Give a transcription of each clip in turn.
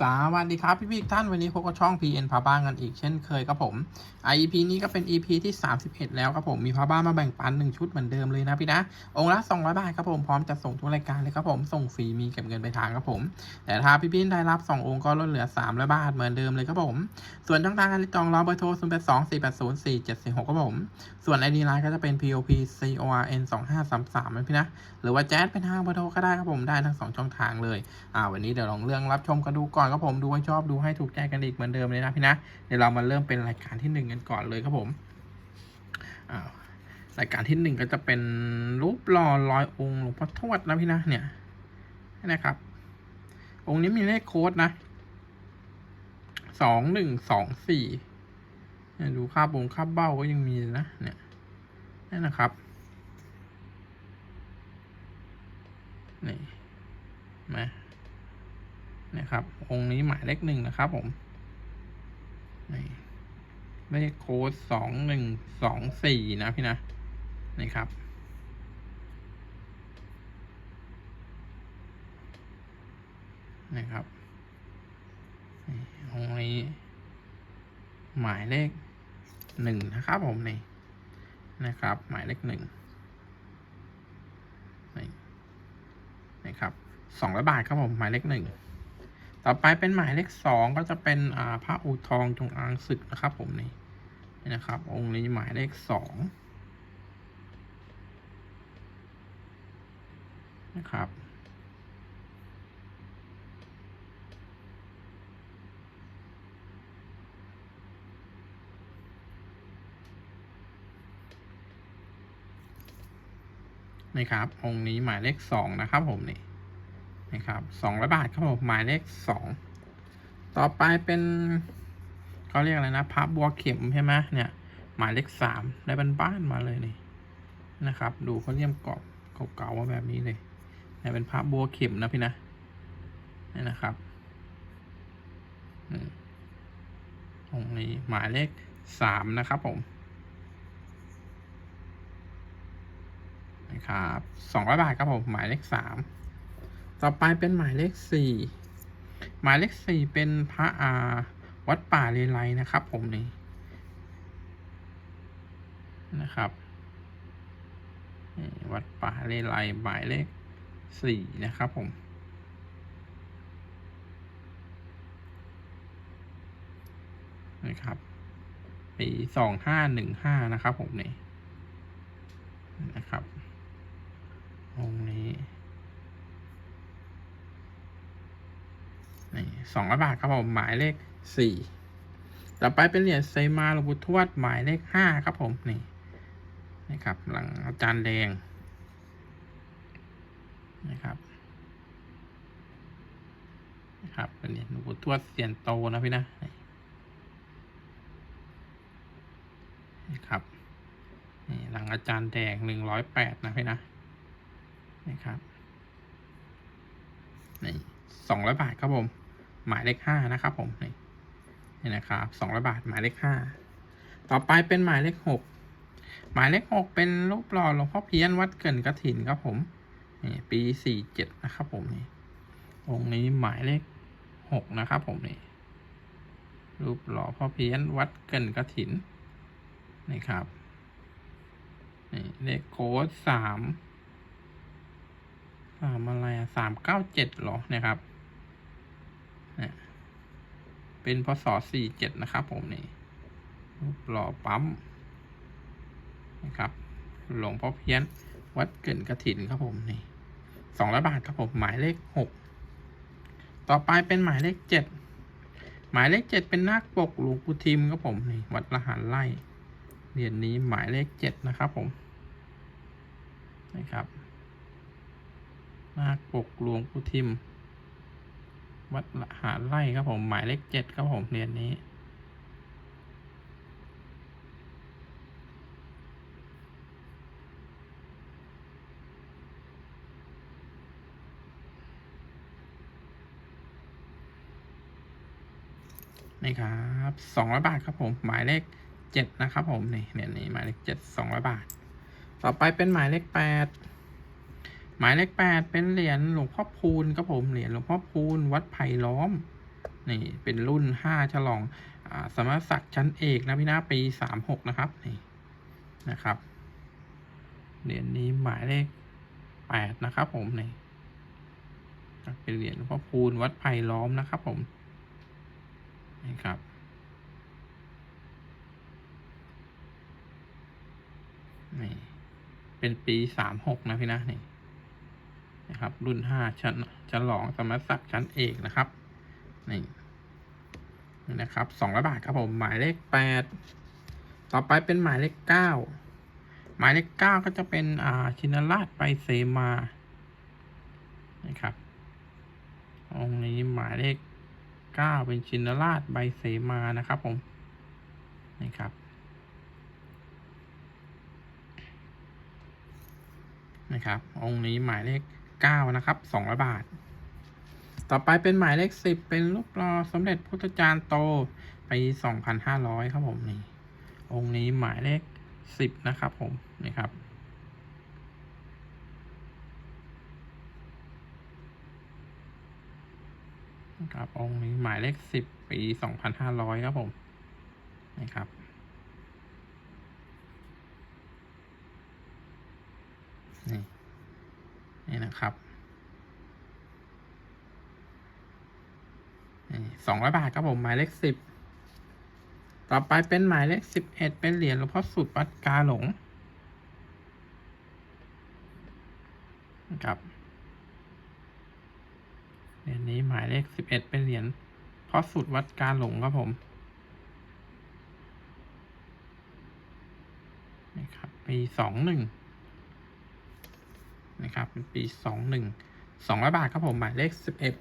สวัสดีครับ พี่พี่ท่านวันนี้พบกับช่อง PN พาบ้านกันอีกเช่นเคยครับผม EP นี้ก็เป็น EP ที่ 31 แล้วครับผมมีพาบ้านมาแบ่งปัน 1 ชุดเหมือนเดิมเลยนะพี่นะ องค์ละ 200 บาทครับผมพร้อมจะส่งทุกรายการเลยครับผมส่งฟรีมีเก็บเงินไปทางครับผม แต่ถ้าพี่พี่ได้รับ 2 องค์ก็ลดเหลือ300บาทเหมือนเดิมเลยครับผม ส่วนช่องทางการติดต่อเราเบอร์โทร 0 8 2 4 8 0 4 7 4 6ครับผม ส่วน ID ไลน์ก็จะเป็น POP CORN 2533นะพี่นะหรือว่าแจ๊ดเป็นทางเบอร์โทรก็ได้ครับผมได้ทั้งสองช่องทางเลยอ่าวันนี้เดี๋ยวลองเรื่องรับชมกันดูก่อนครับผมดูให้ชอบดูให้ถูกใจกันอีกเหมือนเดิมเลยนะพี่นะเดี๋ยวเรามาเริ่มเป็นรายการที่หนึ่งกันก่อนเลยครับผมรายการที่หนึ่งก็จะเป็นรูปหล่อลอยองค์หลวงพ่อทวดนะพี่นะเนี่ยนะครับ องค์นี้มีเลขโค้ดนะสองหนึ่งสองสี่เนี่ยดูค่าบงค่าเบ้าก็ยังมีนะเนี่ยนี่นะครับนี่มา นะครับ องค์นี้หมายเลขหนึ่งนะครับผมเลขโค้ดสองหนึ่งสองสี่นะพี่นะนี่ครับนะครับองค์นี้หมายเลขหนึ่งนะครับผมนี่นะครับ หมายเลขหนึ่งนี่นะครับสองร้อยบาทครับผมหมายเลขหนึ่ง ต่อไปเป็นหมายเลขสองก็จะเป็นอ่าพระอูทองจงอางศึกนะครับผมนี่นี่นะครับ องค์นี้หมายเลขสองนะครับนี่ครับองค์นี้หมายเลขสองนะครับผมนี่ นะครับสองร้อยบาทครับผมหมายเลขสองต่อไปเป็นเขาเรียกอะไรนะพับบัวเข็มใช่ไหมเนี่ย หมายเลขสามได้บ้านมาเลยนี่นะครับ ดูเขาเรียมกรอบเก่าๆมาแบบนี้เลยเนี่ยเป็นพับบัวเข็มนะพี่นะนี่นะครับอืมองนี้หมายเลขสามนะครับผมนะครับสองร้อยบาทครับผมหมายเลขสาม ต่อไปเป็นหมายเลขสี่หมายเลขสี่เป็นพระอาวัดป่าเลไลนะครับ ผมนี่นะครับวัดป่าเลไลหมายเลขสี่นะครับผม นะครับปีสองห้าหนึ่งห้านะครับผมนี่นะครับองนี้นี่ สองร้อยบาทครับผมหมายเลขสี่ต่อไปเป็นเหรียญไซมาหลวงปู่ทวดหมายเลขห้าครับผมนี่นะครับหลังอาจารย์แดงนะครับนะครับเป็นเหรียญหลวงปู่ทวดเสียนโตนะพี่นะนี่ครับนี่หลังอาจารย์แดงหนึ่งร้อยแปดนะพี่นะนี่ครับนี่สองร้อยบาทครับผม หมายเลขห้านะครับผมนี่นี่นะครับสองร้อยบาทหมายเลขห้าต่อไปเป็นหมายเลขหกหมายเลขหกเป็นรูปหล่อหลวงพ่อเพี้ยนวัดเกินกระถินครับผมนี่ปีสี่เจ็ดนะครับผมนี่องค์นี้หมายเลขหกนะครับผมนี่รูปหล่อพ่อเพี้ยนวัดเกินกระถินนี่ครับนี่เลขโค้ดสามสามอะไรอะสามเก้าเจ็ดหรอเนี่ยครับ เป็นพศสี่เจ็ดนะครับผมนี่รูปหล่อปั๊มนะครับหลวงพ่อเพี้ยน วัดเกินกระถินครับผมนี่สองร้อยบาทครับผมหมายเลขหกต่อไปเป็นหมายเลขเจ็ดหมายเลขเจ็ดเป็นนาคปกหลวงปู่ทิมครับผมนี่วัดละหันไล่เหรียญนี้หมายเลขเจ็ดนะครับผมนะครับนาคปกหลวงปู่ทิม วัดหาไร่ครับผม หมายเลขเจ็ดครับผมเรียญนี้ นี่ครับสองร้อยบาทครับผม หมายเลขเจ็ดนะครับผม นี่เรียญนี้หมายเลขเจ็ดสองร้อยบาท ต่อไปเป็นหมายเลขแปด มายเลขแปดเป็นเหรียญหลวงพ่อพูนครับผมเหรียญหลวงพ่อพูนวัดไผ่ล้อมนี่เป็นรุ่นห้าฉลองอ่าสมณศักดิ์ชั้นเอกนะพี่นะปีสามหกนะครับนี่นะครับเหรียญนี้หมายเลขแปดนะครับ ผมนี่เป็นเหรียญหลวงพ่อพูนวัดไผ่ล้อมนะครับ ผมนี่ครับนี่เป็นปีสามหกนะพี่นะนี่ นะครับ รุ่นห้าชั้นฉลองสมณศักดิ์ชั้นเอกนะครับ นี่นี่นะครับสองร้อยบาทครับผมหมายเลขแปดต่อไปเป็นหมายเลขเก้าหมายเลขเก้าก็จะเป็นอ่าชินราชไปเซมานะครับองค์นี้หมายเลขเก้าเป็นชินราชใบเสมานะครับผมนี่ครับนะครับ องค์นี้หมายเลข ก้านะครับสองร้อยบาท ต่อไปเป็นหมายเลขสิบเป็นรูปรอสมเด็จพุทธจารย์โตปีสองพันห้าร้อยครับผมนี่ องค์นี้หมายเลขสิบนะครับผมนี่ครับครับองค์นี้หมายเลขสิบปีสองพันห้าร้อยครับผมนี่ครับ นี่ นี่นะครับสองร้อยบาทครับผมหมายเลขสิบต่อไปเป็นหมายเลขสิบเอ็ดเป็นเหรียญหลวงพ่อสุดวัดกาหลงนะครับเหรียญนี้หมายเลขสิบเอ็ดเป็นเหรียญพ่อสุดวัดกาหลงครับผมนี่ครับปีสองหนึ่ง นะครับเป็นปีสองหนึ่งสองร้อยบาทครับผมหมายเลขสิบเอ็ด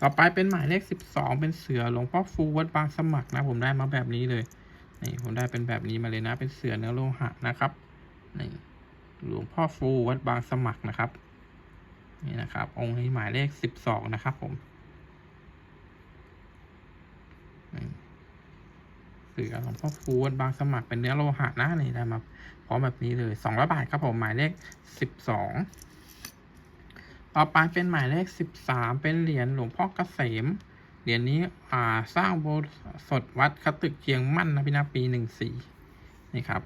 ต่อไปเป็นหมายเลขสิบสองเป็นเสือหลวงพ่อฟูวัดบางสมัครนะผมได้มาแบบนี้เลยนี่ผมได้เป็นแบบนี้มาเลยนะ เป็นเสือเนื้อโลหะนะครับนี่หลวงพ่อฟูวัดบางสมัครนะครับนี่นะครับ องค์นี้หมายเลขสิบสองนะครับผมนี่ เสือหลวงพ่อฟูดบางสมัครเป็นเนื้อโลหะนะนี่ได้มาพร้อมแบบนี้เลยสองร้อยบาทครับผมหมายเลขสิบสองต่อไปเป็นหมายเลขสิบสามเป็นเหรียญหลวงพ่อเกษมเหรียญนี้อ่าสร้างโบสถ์วัดคตึกเจียงมั่นนะพี่นะปีหนึ่งสี่นี่ครับ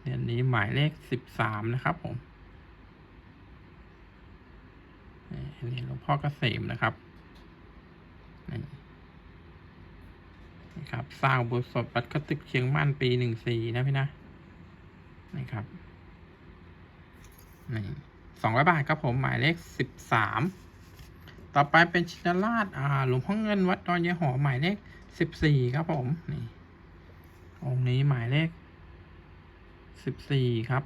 เหรียญนี้หมายเลขสิบสามนะครับผมเหรียญหลวงพ่อเกษมนะครับนี่ นี่ครับสร้างโบสถ์วัดคตึกเชียงมั่นปีหนึ่งสี่นะพี่นะนี่ครับนี่สองร้อยบาทครับผมหมายเลขสิบสามต่อไปเป็นชินราชอ่าหลวงพ่อเงินวัดดอนยายหอหมายเลขสิบสี่ครับผมนี่องค์นี้หมายเลขสิบสี่ครับ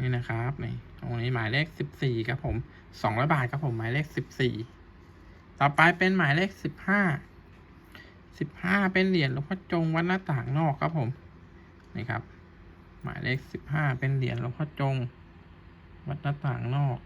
นี่นะครับนี่องค์นี้หมายเลขสิบสี่ครับผมสองร้อยบาทครับผมหมายเลขสิบสี่ต่อไปเป็นหมายเลขสิบห้าสิบห้าเป็นเหรียญหลวงพ่อจงวัดหน้าต่างนอกครับผมนี่ครับ หมายเลขสิบห้าเป็นเหรียญหลวงพ่อจงวัดหน้าต่างนอก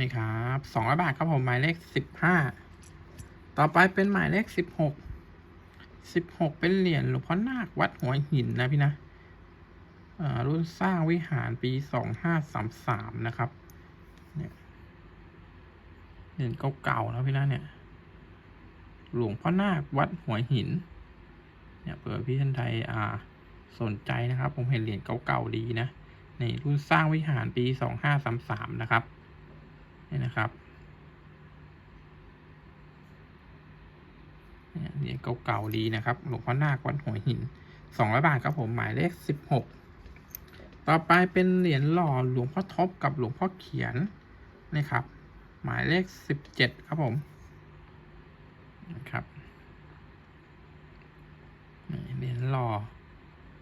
นี่ครับสองร้อยบาทครับผมหมายเลขสิบห้าต่อไปเป็นหมายเลขสิบหกสิบหกเป็นเหรียญหลวงพ่อนาควัดหัวหินนะพี่นะรุ่นสร้างวิหารปีสองห้าสามสามนะครับเนี่ยเหรียญเก่าๆนะพี่นะเนี่ย หลวงพ่อนาควัดหัวหิน เนี่ยเผื่อพี่ท่านใดอ่าสนใจนะครับ ผมเห็นเหรียญเก่าๆดีนะในรุ่นสร้างวิหารปีสองห้าสามสามนะครับ นี่นะครับเหรียญเก่าๆดีนะครับ หลวงพ่อนาควัดหัวหินสองร้อยบาทครับผมหมายเลขสิบหกต่อไปเป็นเหรียญหล่อหลวงพ่อทบกับหลวงพ่อเขียนนะครับ หมายเลขสิบเจ็ดครับผมนะครับเหรียญหล่อ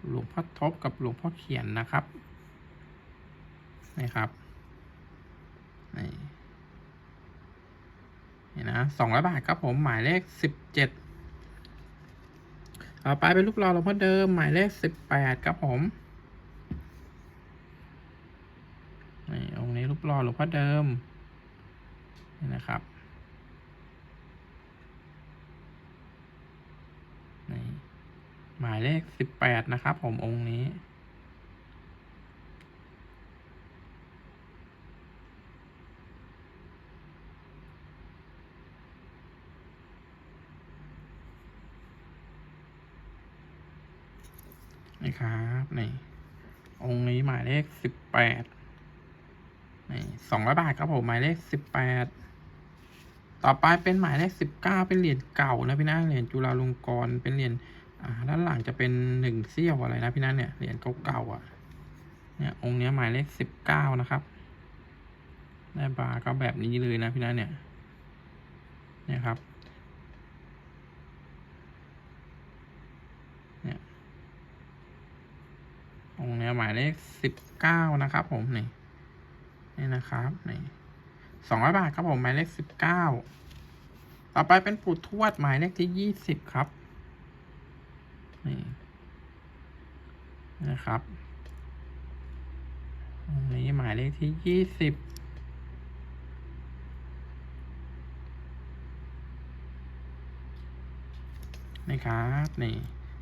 หลวงพ่อทบกับหลวงพ่อเขียนนะครับนะครับ นี่นะสองร้อยบาทครับผมหมายเลขสิบเจ็ดต่อไปเป็นลูกปรอหลวงพ่อเดิมหมายเลขสิบแปดครับผมนี่องค์นี้ลูกปรอหลวงพ่อเดิมนี่นะครับนี่หมายเลขสิบแปดนะครับผมองค์นี้ นี่ครับนี่องค์นี้หมายเลขสิบแปดนี่สองร้อยบาทครับผมหมายเลขสิบแปดต่อไปเป็นหมายเลขสิบเก้าเป็นเหรียญเก่านะพี่นะเหรียญจุฬาลงกรณ์เป็นเหรียญอ่าด้านหลังจะเป็นหนึ่งเสี้ยวอะไรนะพี่นะเนี่ยเหรียญเก่าๆอะเนี่ยองค์นี้หมายเลขสิบเก้านะครับได้บาร์ก็แบบนี้เลยนะพี่นะเนี่ยเนี่ยครับ เนี่ย องค์ เนี้ยหมายเลขสิบเก้านะครับ ผมนี่นี่นะครับนี่สองร้อยบาทครับผมหมายเลขสิบเก้าต่อไปเป็นปู่ทวดหมายเลขที่ยี่สิบครับนี่นะครับองค์นี้หมายเลขที่ยี่สิบนี่ครับนี่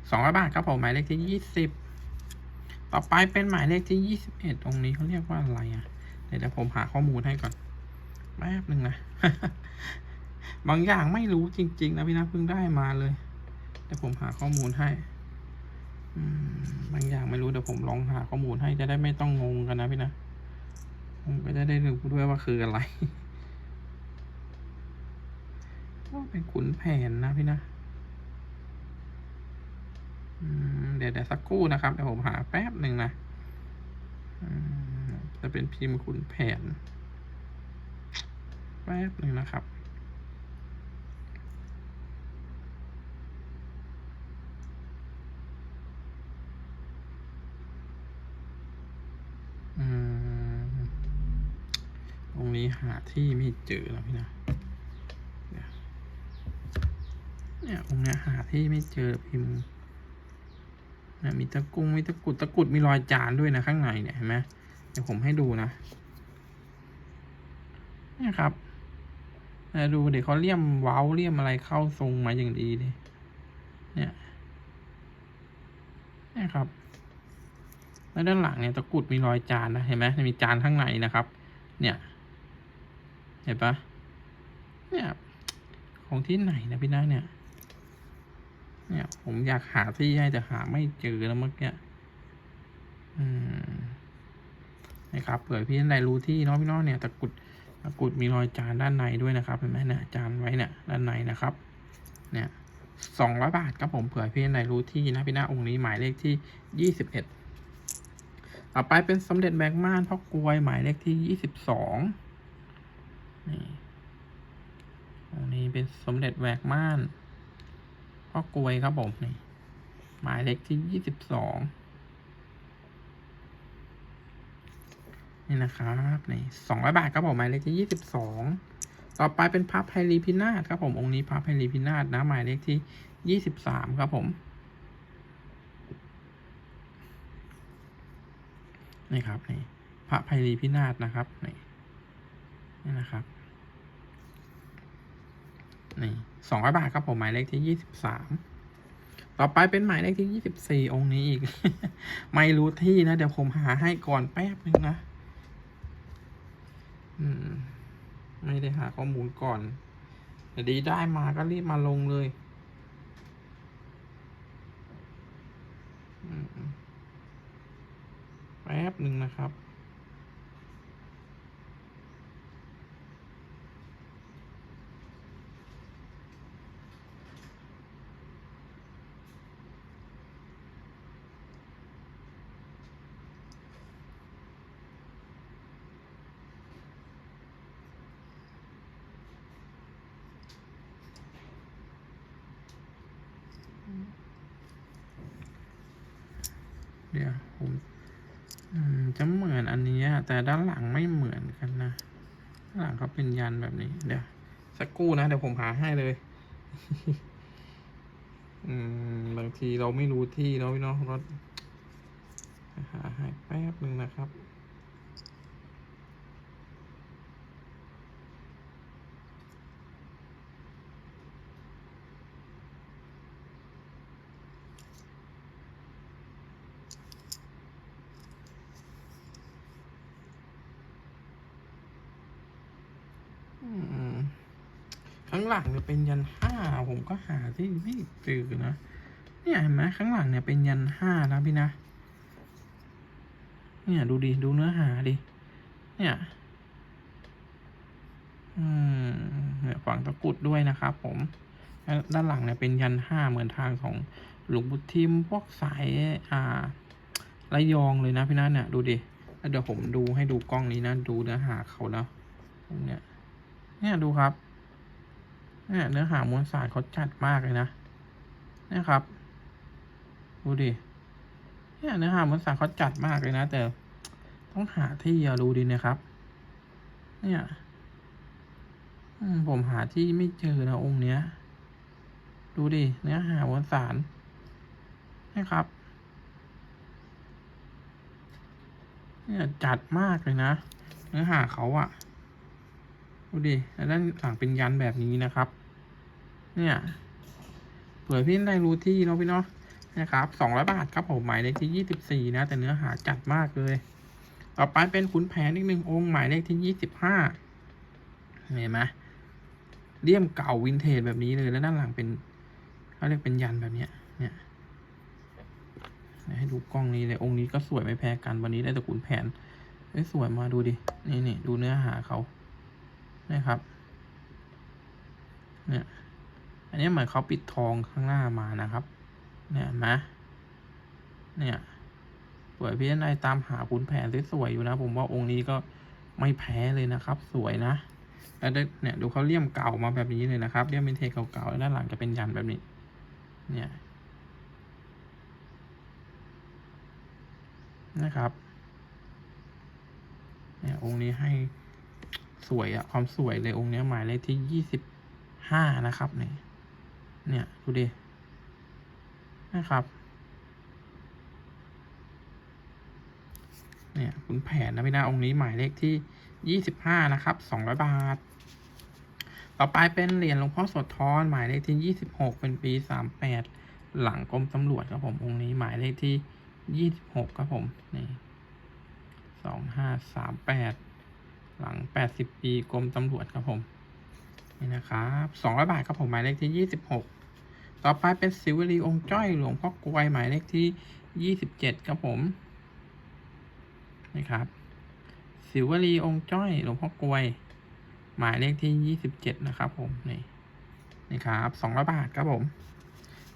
สองร้อยบาทครับผมหมายเลขที่ยี่สิบ ต่อไปเป็นหมายเลขที่ยี่สิบเอ็ดตรงนี้เขาเรียกว่าอะไรอะ เดี๋ยวผมหาข้อมูลให้ก่อน แป๊บหนึ่งนะ บางอย่างไม่รู้จริง ๆ นะพี่นะเพิ่งได้มาเลย เดี๋ยวผมหาข้อมูลให้บางอย่างไม่รู้เดี๋ยวผมลองหาข้อมูลให้จะได้ไม่ต้องงงกันนะพี่นะผมก็จะได้รู้ด้วยว่าคืออะไรว่าเป็นขุนแผนนะพี่นะ เดี๋ยวเดี๋ยวสักครู่นะครับเดี๋ยวผมหาแป๊บหนึ่งนะจะเป็นพิมพ์ขุนแผน แป๊บหนึ่งนะครับอตรงนี้หาที่ไม่เจอแล้วพี่นะเนี่ยตรงเนี้ยหาที่ไม่เจอพิมพ์ มีตะกุงมีตะกุดตะกุดมีรอยจานด้วยนะข้างในเนี่ยเห็นไหมเดี๋ยวผมให้ดูนะนี่ครับดูเดี๋ยวเขาเลี่ยมเว้าเลี่ยมอะไรเข้าทรงมาอย่างดีเลยเนี่ยนี่ครับแล้วด้านหลังเนี่ยตะกุดมีรอยจานนะเห็นไหมมีจานข้างในนะครับ เนี่ย เห็นปะเนี่ยของที่ไหนนะพี่น้าเนี่ย เนี่ยผมอยากหาที่ให้แต่หาไม่เจอแล้วเมื่อกี้อืมนะครับเผื่อพี่ท่านใดรู้ที่เนาะพี่น้องเนี่ยตะกุดตะกุดมีรอยจานด้านในด้วยนะครับเห็นไหมเนี่ยจานไว้เนี่ยด้านในนะครับ เนี่ยสองร้อยบาทครับผมเผื่อพี่ท่านใดรู้ที่นะพี่หน้าองค์นี้หมายเลขที่ยี่สิบเอ็ดต่อไปเป็นสมเด็จแบงค์ม่านพ่อกลวยหมายเลขที่ยี่สิบสองนี่องค์นี้เป็นสมเด็จแหวกม่าน พ่อกลวยครับผมนี่หมายเลขที่ยี่สิบสองนี่นะครับนี่สองร้อยบาทครับผมหมายเลขที่ยี่สิบสองต่อไปเป็นพับไพลีพินาศครับผมองค์นี้พับไพลีพินาศนะหมายเลขที่ยี่สิบสามครับผมนี่ครับนี่พระไพลีพินาศนะครับนี่นี่นะครับ นี่สองร้อยบาทครับผมหมายเลขที่ยี่สิบสามต่อไปเป็นหมายเลขที่ยี่สิบสี่องค์นี้อีก ไม่รู้ที่นะ เดี๋ยวผมหาให้ก่อนแป๊บนึงนะอืม ไม่ได้หาข้อมูลก่อนแต่ดีได้มาก็รีบมาลงเลยแป๊บหนึ่งนะครับ เดี๋ยวผมอืมจะเหมือนอันนี้แต่ด้านหลังไม่เหมือนกันนะด้านหลังเขาเป็นยันแบบนี้ เดี๋ยวสักกู่นะเดี๋ยวผมหาให้เลย อืมบางทีเราไม่รู้ที่เนาะพี่เน้องรถหาให้แป๊บหนึ่งนะครับ ข้างหลังเนี่ยเป็นยันห้าผมก็หาที่ไม่เจอนะ เนี่ยเห็นไหมข้างหลังเนี่ยเป็นยันห้านะพี่นะ เนี่ยดูดิดูเนื้อหาดิ เนี่ย อืมเนี่ยฝังตะกุดด้วยนะครับผมด้านหลังเนี่ยเป็นยันห้าเหมือนทางของหลวงปู่ทิมพวกสายอ่าระยองเลยนะพี่นะเนี่ยดูดิแล้วเดี๋ยวผมดูให้ดูกล้องนี้นะ ดูเนื้อหาเขานะตรงเนี่ย เนี่ยดูครับเนี่ยเนื้อหามวลสารเขาจัดมากเลยนะเนี่ยครับ ดูดิเนี่ยเนื้อหามวลสารเขาจัดมากเลยนะ แต่ต้องหาที่อะดูดินะครับ เนี่ยผมหาที่ไม่เจอนะองค์เนี้ย ดูดิเนื้อหามวลสารนะครับเนี่ยจัดมากเลยนะ เนื้อหาเขาอะ ดูดิแล้วด้านหลังเป็นยันแบบนี้นะครับ เนี่ยเผื่อพี่ได้รู้ที่เนาะพี่เนาะนะครับสองร้อยบาทครับผมหมายเลขที่ยี่สิบสี่นะ แต่เนื้อหาจัดมากเลย ต่อไปเป็นขุนแผนอีกหนึ่งองค์หมายเลขที่ยี่สิบห้าเห็นไหมเลี่ยมเก่าวินเทจแบบนี้เลยแล้วด้านหลังเป็นเขาเรียกเป็นยันแบบเนี้ย เนี่ยให้ดูกล้องนี้เลยองค์นี้ก็สวยไม่แพ้กันวันนี้ได้แต่ขุนแผนเอ้ยสวยมาดูดินี่นี่ดูเนื้อหาเขา นะครับ เนี่ย อันนี้เหมือนเขาปิดทองข้างหน้ามานะครับ เนี่ยเห็นไหมเนี่ยสวยพี่นายตามหาขุนแผนสวยๆอยู่นะ ผมว่าองค์นี้ก็ไม่แพ้เลยนะครับ สวยนะ แล้วเนี่ยดูเขาเลี่ยมเก่ามาแบบนี้เลยนะครับเลี่ยมเป็นเทเก่าๆแล้วด้านหลังจะเป็นยันแบบนี้ เนี่ยนะครับ เนี่ยองค์นี้ให้ สวยอะความสวยเลยองค์นี้หมายเลขที่ยี่สิบห้านะครับเนี่ยเนี่ยดูดินะครับ เนี่ยคุณแผนนะพี่นาองค์นี้หมายเลขที่ยี่สิบห้านะครับสองร้อยบาท ต่อไปเป็นเหรียญหลวงพ่อโสธรหมายเลขที่ยี่สิบหกเป็นปีสามแปดหลังกรมตำรวจครับผมองค์นี้หมายเลขที่ยี่สิบหกครับผมนี่สองห้าสามแปด หลังแปดสิบปีกรมตำรวจครับผม นี่นะครับสองร้อยบาทครับผม หมายเลขที่ยี่สิบหกต่อไปเป็นสิวลีองค์จ้อยหลวงพ่อกลวยหมายเลขที่ยี่สิบเจ็ดครับผมนี่ครับสิวลีองค์จ้อยหลวงพ่อกลวย หมายเลขที่ยี่สิบเจ็ดนะครับผม นี่นี่ครับสองร้อยบาทครับผม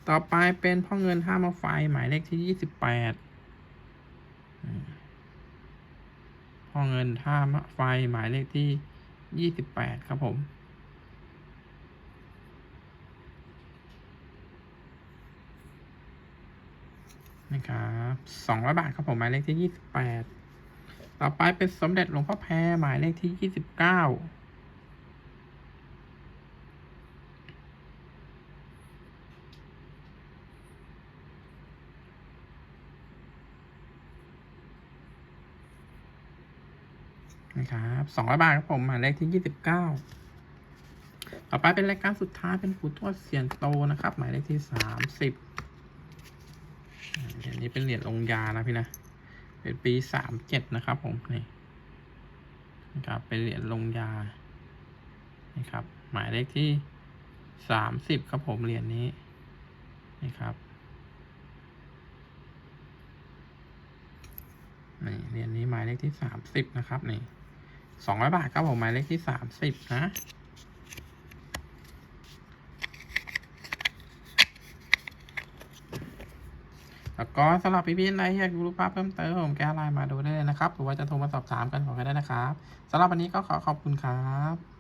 ต่อไปเป็นพ่อเงินท่ามาไฟหมายเลขที่ยี่สิบแปด พ่อเงินท่ามะไฟหมายเลขที่ยี่สิบแปดครับผม นะครับสองร้อยบาทครับผมหมายเลขที่ยี่สิบแปดต่อไปเป็นสมเด็จหลวงพ่อแพรหมายเลขที่ยี่สิบเก้า นะครับสองร้อยบาทครับผมหมายเลขที่ยี่สิบเก้าต่อไปเป็นรายการสุดท้ายเป็นปูทวดเสียนโตนะครับ หมายเลขที่สามสิบเหรียญนี้เป็นเหรียญลงยานะพี่นะ เป็นปีสามเจ็ดนะครับผมนี่นะครับเป็นเหรียญลงยานี่ครับ หมายเลขที่สามสิบครับผมเหรียญนี้นี่ครับนี่เหรียญนี้หมายเลขที่สามสิบนะครับนี่ สองร้อยบาทครับผมหมายเลขที่สามสิบนะแล้วก็สำหรับพี่ๆใดที่อยากดูรูปภาพเพิ่มเติมผมแก้ไลน์มาดูได้เลยนะครับ หรือว่าจะโทรมาสอบถามกันขอกันได้นะครับสำหรับวันนี้ก็ขอขอบคุณครับ